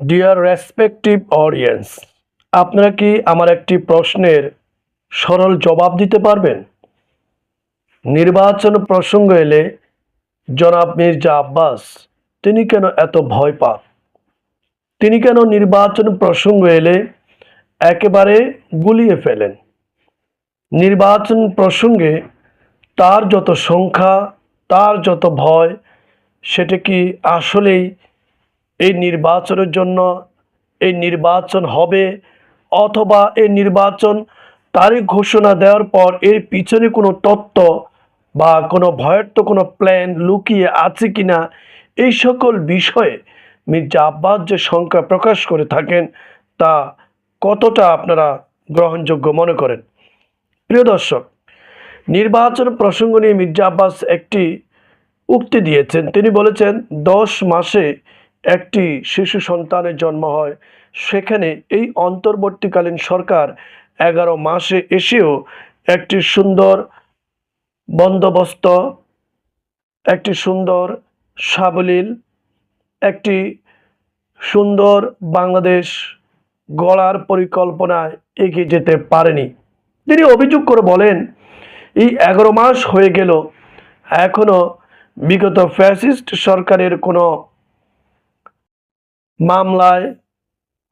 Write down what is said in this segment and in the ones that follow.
Deer respective audience আপনারা কি আমার একটি প্রশ্নের সরল জবাব দিতে পারবেন? নির্বাচন প্রসঙ্গ এলে জনাব মির্জা আব্বাস, তিনি কেন এত ভয় পান? তিনি কেন নির্বাচন প্রসঙ্গ এলে একেবারে গুলিয়ে ফেলেন? নির্বাচন প্রসঙ্গে তার যত সংখ্যা, তার যত ভয়, সেটা কি আসলেই এই নির্বাচনের জন্য এই নির্বাচন হবে অথবা এই নির্বাচন তারিখ ঘোষণা দেওয়ার পর এর পিছনে কোনো তত্ত্ব বা কোনো ভয়ের তো কোনো প্ল্যান লুকিয়ে আছে কিনা, এই সকল বিষয়ে মির্জা আব্বাস যে সংখ্যা প্রকাশ করে থাকেন তা কতটা আপনারা গ্রহণযোগ্য মনে করেন? প্রিয় দর্শক, নির্বাচন প্রসঙ্গ নিয়ে মির্জা আব্বাস একটি উক্তি দিয়েছেন। তিনি বলেছেন, দশ মাসে একটি শিশু সন্তানের জন্ম হয়। সেখানে এই অন্তর্বর্তীকালীন সরকার এগারো মাসে এসেও একটি সুন্দর বন্দোবস্ত, একটি সুন্দর সাবলীল, একটি সুন্দর বাংলাদেশ গড়ার পরিকল্পনায় এগিয়ে যেতে পারেনি। তিনি অভিযোগ করে বলেন, এই এগারো মাস হয়ে গেল। এখনও বিগত ফ্যাসিস্ট সরকারের কোনো মামলায়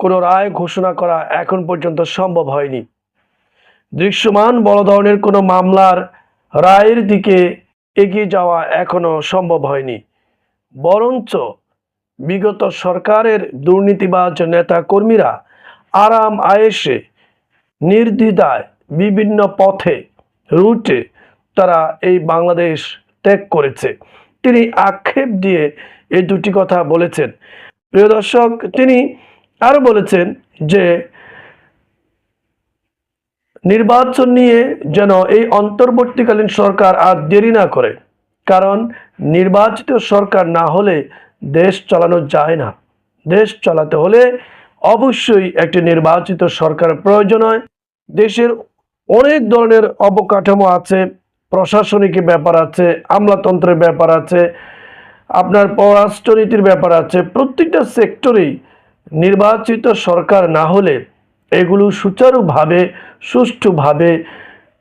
কোনো রায় ঘোষণা করা এখন পর্যন্ত সম্ভব হয়নি। দৃশ্যমান বড় ধরনের কোনো মামলার রায়ের দিকে এগিয়ে যাওয়া এখনও সম্ভব হয়নি। বরঞ্চ বিগত সরকারের দুর্নীতিবাজ নেতা কর্মীরা আরাম আয়েসে নির্দ্বিধায় বিভিন্ন পথে, রুটে তারা এই বাংলাদেশ ত্যাগ করেছে। তিনি আক্ষেপ দিয়ে এই দুটি কথা বলেছেন। প্রিয় দর্শক, তিনি আরও বলেছেন যে নির্বাচন নিয়ে যেন এই অন্তর্বর্তীকালীন সরকার আর দেরি না করে, কারণ নির্বাচিত সরকার না হলে দেশ চালানো যায় না। দেশ চালাতে হলে অবশ্যই একটি নির্বাচিত সরকার প্রয়োজন হয়। দেশের অনেক ধরনের অবকাঠামো আছে, প্রশাসনিক ব্যাপার আছে, আমলাতন্ত্রের ব্যাপার আছে আপনার পররাষ্ট্রনীতির ব্যাপার আছে। প্রত্যেকটা সেক্টরেই নির্বাচিত সরকার না হলে এগুলো সুচারুভাবে, সুষ্ঠুভাবে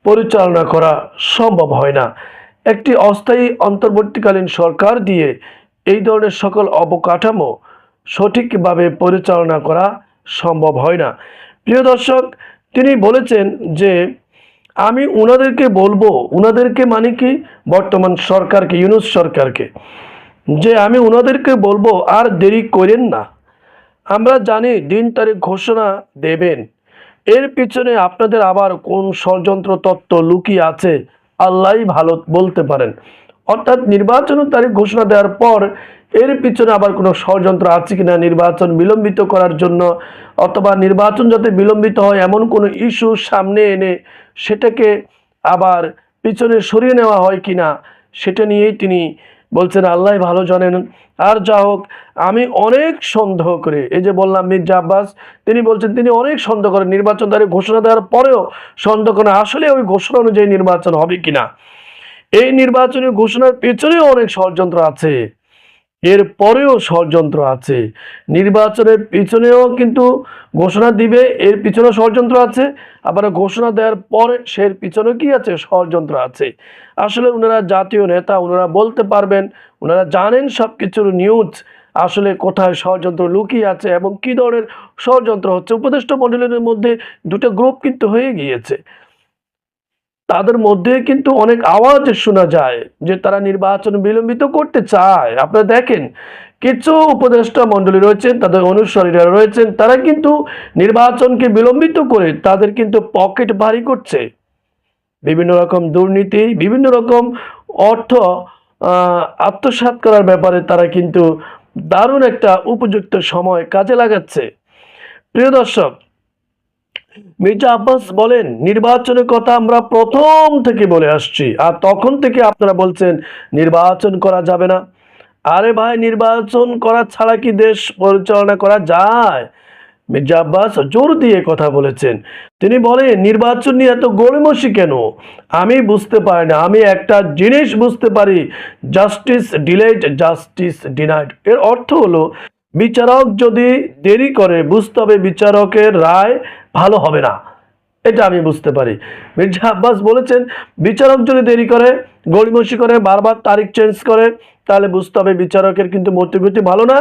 পরিচালনা করা সম্ভব হয় না। একটি অস্থায়ী অন্তর্বর্তীকালীন সরকার দিয়ে এই ধরনের সকল অবকাঠামো সঠিকভাবে পরিচালনা করা সম্ভব হয় না। প্রিয় দর্শক, তিনি বলেছেন যে, আমি ওনাদেরকে বলব ওনাদেরকে মানে কি? বর্তমান সরকারকে, ইউনুস সরকারকে। যে আমি ওনাদেরকে বলব আর দেরি করেন না। আমরা জানি দিন তারিখ ঘোষণা দেবেন। এর পিছনে আপনাদের আবার কোন ষড়যন্ত্র তত্ত্ব লুকিয়ে আছে, আল্লাহই ভালো বলতে পারেন। অর্থাৎ নির্বাচন তারিখ ঘোষণা দেওয়ার পর এর পিছনে আবার কোনো ষড়যন্ত্র আছে কিনা নির্বাচন বিলম্বিত করার জন্য, অথবা নির্বাচন যাতে বিলম্বিত হয় এমন কোনো ইস্যু সামনে এনে সেটাকে আবার পিছনে সরিয়ে নেওয়া হয় কিনা, সেটা নিয়েই তিনি বলছেন আল্লাহ ভালো জানেন। আর যা হোক, আমি অনেক সন্দেহ করে। এই যে বললাম মির্জা আব্বাস, তিনি বলছেন, তিনি অনেক সন্দেহ করেন। নির্বাচন তারিখ ঘোষণা দেওয়ার পরেও সন্দেহ করেন। আসলে ওই ঘোষণা অনুযায়ী নির্বাচন হবে কিনা? এই নির্বাচনী ঘোষণার পেছনেও অনেক ষড়যন্ত্র আছে। এর পরেও ষড়যন্ত্র আছে। নির্বাচনের পিছনেও কিন্তু ঘোষণা দিবে, এর পিছনেও ষড়যন্ত্র আছে। আবার ঘোষণা দেওয়ার পরে সে পিছনে কি আছে? ষড়যন্ত্র আছে। আসলে ওনারা জাতীয় নেতা ওনারা বলতে পারবেন ওনারা জানেন সব কিছুর নিউজ। আসলে কোথায় ষড়যন্ত্র লুকিয়ে আছে এবং কী ধরনের ষড়যন্ত্র হচ্ছে? উপদেষ্টা মণ্ডলের মধ্যে দুটো গ্রুপ কিন্তু হয়ে গিয়েছে। তাদের মধ্যে কিন্তু অনেক আওয়াজ শোনা যায় যে তারা নির্বাচন বিলম্বিত করতে চায়। আপনারা দেখেন কিছু উপদেষ্টা মণ্ডলী রয়েছেন তাদের অনুসারীরা রয়েছেন তারা কিন্তু নির্বাচনকে বিলম্বিত করে তাদের কিন্তু পকেট ভারী করছে। বিভিন্ন রকম দুর্নীতি বিভিন্ন রকম অর্থ আহ, আত্মসাৎ করার ব্যাপারে তারা কিন্তু দারুণ একটা উপযুক্ত সময় কাজে লাগাচ্ছে। প্রিয় দর্শক মির্জা আব্বাস বলেন, নির্বাচনের কথা আমরা প্রথম থেকে বলে আসছি, আর তখন থেকে আপনারা বলছেন নির্বাচন করা যাবে না। আরে ভাই, নির্বাচন করা ছাড়া কি দেশ পরিচালনা করা যায়? মির্জা আব্বাস জোর দিয়ে কথা বলেছেন। তিনি বলেন, নির্বাচন নিয়ে এত গড়িমসি কেন? আমি বুঝতে পারি না, আমি একটা জিনিস বুঝতে পারি, জাস্টিস ডিলেড, জাস্টিস ডিনাইড। এর অর্থ হলো বিচারক যদি দেরি করে বুঝতে হবে বিচারকের রায় ভালো হবে না। এটা আমি বুঝতে পারি। মির্জা আব্বাস বলেছেন, বিচারক যদি দেরি করে, গড়িমসি করে, বারবার তারিখ চেঞ্জ করে, তাহলে বুঝতে হবে বিচারকের কিন্তু মতিগতি ভালো না।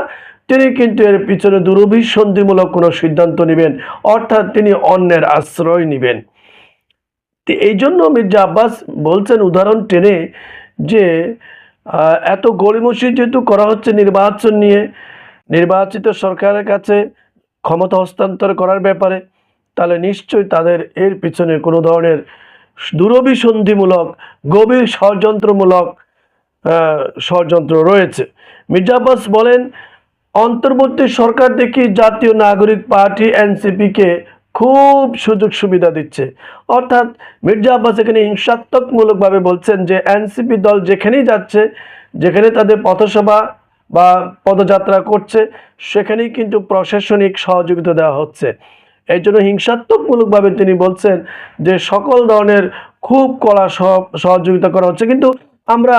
তিনি কিন্তু এর পিছনে দুরভিসন্ধিমূলক কোনো সিদ্ধান্ত নেবেন, অর্থাৎ তিনি অন্যের আশ্রয় নেবেন। এই জন্য মির্জা আব্বাস বলছেন উদাহরণ টেনে যে এত গড়িমসি যেহেতু করা হচ্ছে নির্বাচন নিয়ে নির্বাচিত সরকারের কাছে ক্ষমতা হস্তান্তর করার ব্যাপারে, তাহলে নিশ্চয়ই তাদের এর পিছনে কোনো ধরনের দূরভিসন্ধিমূলক গভীর ষড়যন্ত্রমূলক ষড়যন্ত্র রয়েছে। মির্জা আব্বাস বলেন, অন্তর্বর্তী সরকার দেখি জাতীয় নাগরিক পার্টি এনসিপিকে খুব সুযোগ সুবিধা দিচ্ছে। অর্থাৎ মির্জা আব্বাস এখানে হিংসাত্মকমূলকভাবে বলছেন যে, এনসিপি দল যেখানেই যাচ্ছে, যেখানে তাদের পথসভা বা পদযাত্রা করছে সেখানেই কিন্তু প্রশাসনিক সহযোগিতা দেওয়া হচ্ছে। এই জন্য হিংসাত্মকমূলকভাবে তিনি বলছেন যে সকল ধরনের খুব কড়া সহ- সহযোগিতা করা হচ্ছে। কিন্তু আমরা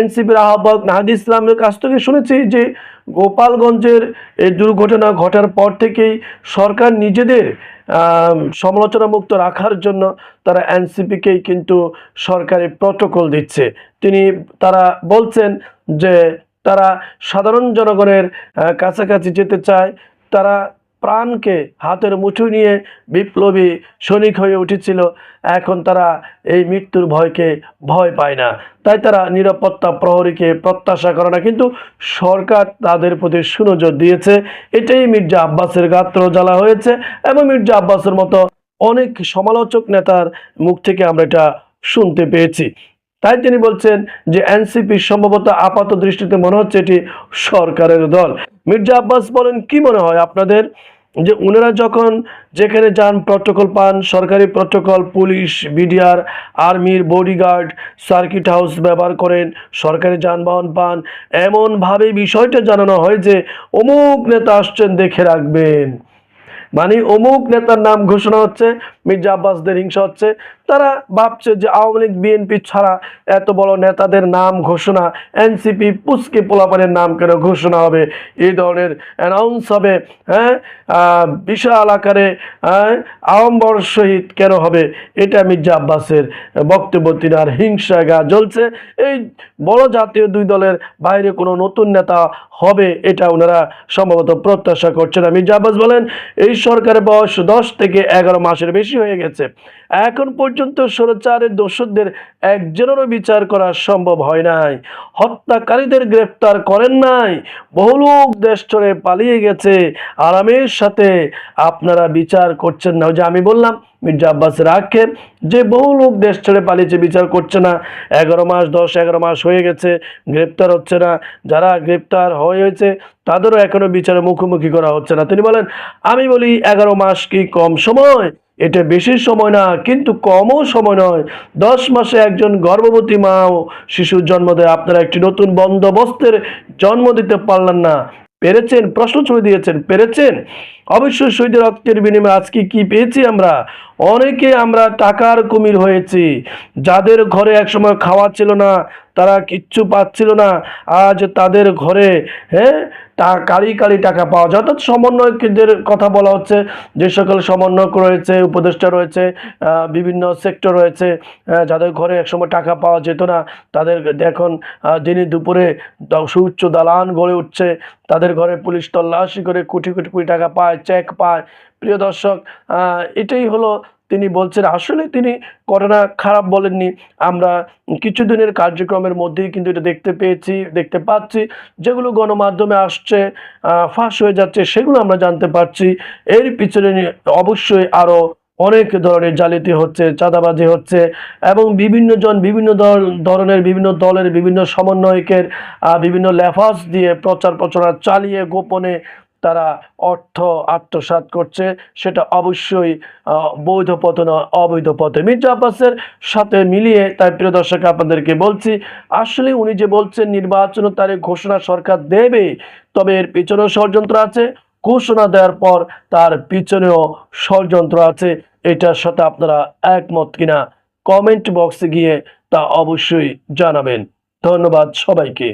এনসিপির আহ্বায়ক নাহাদি ইসলামের কাছ থেকে শুনেছি যে গোপালগঞ্জের এই দুর্ঘটনা ঘটার পর থেকেই সরকার নিজেদের আম, সমালোচনা মুক্ত রাখার জন্য তারা এনসিপিকেই কিন্তু সরকারি প্রটোকল দিচ্ছে। তিনি তারা বলছেন যে তারা সাধারণ জনগণের কাছাকাছি যেতে চায়, তারা প্রাণকে হাতের মুঠো নিয়ে বিপ্লবী সৈনিক হয়ে উঠেছিল। এখন তারা এই মৃত্যুর ভয়কে ভয় পায় না। তাই তারা নিরাপত্তা প্রহরীকে প্রত্যাশা করে না। কিন্তু সরকার তাদের প্রতি সুনজর দিয়েছে। এটাই মির্জা আব্বাসের গাত্র জ্বালা হয়েছে এবং মির্জা আব্বাসের মতো অনেক সমালোচক নেতার মুখ থেকে আমরা এটা শুনতে পেয়েছি। তাই তিনি বলছেন যে এনসিপি সম্ভবত আপাত দৃষ্টিতে মনে হচ্ছে এটি সরকারের দল। মির্জা আব্বাস বলেন, কি মনে হয় আপনাদের? যে ওনারা যখন যেখানে যান, প্রটোকল পান, সরকারি প্রটোকল, পুলিশ, বিডিআর, আর্মির বডিগার্ড, সার্কিট হাউস ব্যবহার করেন, সরকারি যানবাহন পান এমনভাবে বিষয়টা জানানো হয় যে অমুক নেতা আসছেন দেখে রাখবেন। মানে অমুক নেতার নাম ঘোষণা হচ্ছে, মির্জা আব্বাসদের হিংসা হচ্ছে। তারা ভাবছে যে আওয়ামী লীগ, বিএনপি ছাড়া এত বড় নেতাদের নাম ঘোষণা, এনসিপি পুস্কে পোলাপানের নাম কেন ঘোষণা হবে? এই ধরনের অ্যানাউন্স হবে হ্যাঁ? বিশাল আকারে হ্যাঁ? আওয়ামবর সহিত কেন হবে? এটা মির্জা আব্বাসের বক্তব্য, তিনার হিংসা গা জ্বলছে। এই বড় জাতীয় দুই দলের বাইরে কোনো নতুন নেতা হবে এটা ওনারা সম্ভবত প্রত্যাশা করছে না। মির্জা আব্বাস বলেন, এই সরকারের বয়স দশ থেকে এগারো মাসের বেশি হয়ে গেছে। এখন পর্যন্ত সরচারের দোষদের একজনেরও বিচার করা সম্ভব হয় নাই। হত্যাকারীদের গ্রেপ্তার করেন নাই। বহু লোক দেশ ছেড়ে পালিয়ে গেছে। আরামের সাথে আপনারা বিচার করছেন না। ওই যে আমি বললাম, মির্জা আব্বাসের আক্ষেপ যে বহু লোক দেশ ছেড়ে পালিয়েছে, বিচার করছে না। এগারো মাস, দশ, এগারো মাস হয়ে গেছে, গ্রেপ্তার হচ্ছে না। যারা গ্রেপ্তার হয়েছে, তাদেরও এখনও বিচারে মুখোমুখি করা হচ্ছে না। তিনি বলেন, আমি বলি, এগারো মাস কি কম সময়? এটা বেশি সময় না, কিন্তু কমও সময় নয়। দশ মাসে একজন গর্ভবতী মা ও শিশুর জন্ম দেয়। আপনারা একটি নতুন বন্দোবস্তের জন্ম দিতে পারলেন না। পেরেছেন? প্রশ্ন ছুড়ে দিয়েছেন। পেরেছেন? অবশ্যই শহীদের রক্তের বিনিময়ে আজকে কি পেয়েছি আমরা? অনেকে আমরা টাকার কুমির হয়েছি। যাদের ঘরে একসময় খাওয়া ছিল না, তারা কিচ্ছু পাচ্ছিল না। আজ তাদের ঘরে হ্যাঁ তা কারি কারি টাকা পাওয়া যায়। অর্থাৎ সমন্বয়কদের কথা বলা হচ্ছে যে সকল সমন্বয়ক রয়েছে, উপদেষ্টা রয়েছে বিভিন্ন সেক্টর রয়েছে যাদের ঘরে একসময় টাকা পাওয়া যেত না, তাদের এখন দিনে দুপুরে সুউচ্চ দালান গড়ে উঠছে। তাদের ঘরে পুলিশ তল্লাশি করে কোটি কোটি কোটি টাকা পায়। চেক পায় প্রিয় দর্শক এটাই হলো তিনি বলছেন, আসলে তিনি ঘটনা খারাপ বলেননি। আমরা কিছুদিনের কার্যক্রমের মধ্যেই কিন্তু এটা দেখতে পেয়েছি, দেখতে পাচ্ছি। যেগুলো গণমাধ্যমে আসছে ফাঁস হয়ে যাচ্ছে, সেগুলো আমরা জানতে পারছি। এর পিছনে অবশ্যই আরও অনেক ধরনের জালিয়াতি হচ্ছে, চাঁদাবাজি হচ্ছে এবং বিভিন্ন জন বিভিন্ন দল, ধরনের বিভিন্ন দলের বিভিন্ন সমন্বয়কের বিভিন্ন লেফাস দিয়ে প্রচার প্রচার চালিয়ে গোপনে তারা অর্থ আত্মসাৎ করছে, সেটা অবশ্যই বৈধ পথে নয়, অবৈধ পথে। মির্জা আব্বাসের সাথে মিলিয়ে, তাই প্রিয় দর্শক, আপনাদেরকে বলছি, আসলে উনি যে বলছেন নির্বাচন তারিখ ঘোষণা সরকার দেবে, তবে এর পিছনেও ষড়যন্ত্র আছে। ঘোষণা দেওয়ার পর তার পিছনেও ষড়যন্ত্র আছে। এটার সাথে আপনারা একমত কিনা, কমেন্ট বক্সে গিয়ে তা অবশ্যই জানাবেন। ধন্যবাদ সবাইকে।